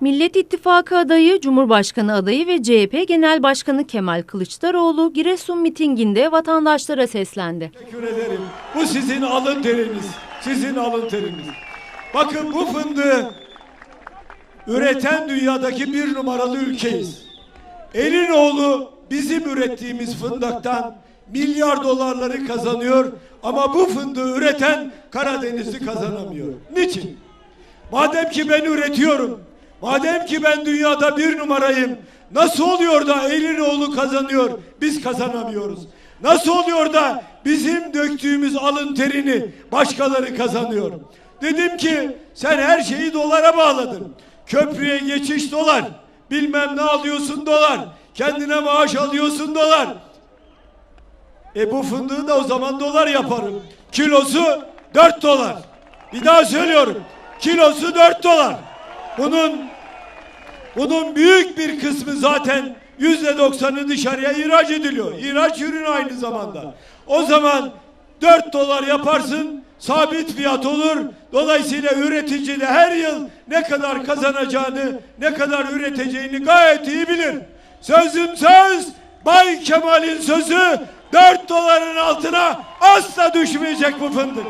Millet İttifakı adayı, Cumhurbaşkanı adayı ve CHP Genel Başkanı Kemal Kılıçdaroğlu Giresun mitinginde vatandaşlara seslendi. Teşekkür ederim. Bu sizin alın teriniz. Sizin alın teriniz. Bakın bu fındığı üreten dünyadaki bir numaralı ülkeyiz. Elinoğlu bizim ürettiğimiz fındıktan milyar dolarları kazanıyor ama bu fındığı üreten Karadenizli kazanamıyor. Niçin? Madem ki ben üretiyorum, madem ki ben dünyada bir numarayım, nasıl oluyor da Elinoğlu kazanıyor, biz kazanamıyoruz? Nasıl oluyor da bizim döktüğümüz alın terini başkaları kazanıyor? Dedim ki sen her şeyi dolara bağladın. Köprüye geçiş dolar, bilmem ne alıyorsun dolar, kendine maaş alıyorsun dolar. E bu fındığı da o zaman dolar yaparım. Kilosu 4 dolar. Bir daha söylüyorum. Kilosu 4 dolar. Bunun bunun büyük bir kısmı zaten yüzde doksanı dışarıya ihraç ediliyor. İhraç ürünü aynı zamanda. O zaman 4 dolar yaparsın sabit fiyat olur. Dolayısıyla üretici de her yıl ne kadar kazanacağını, ne kadar üreteceğini gayet iyi bilir. Sözüm söz, Bay Kemal'in sözü 4 doların altına asla düşmeyecek bu fındık.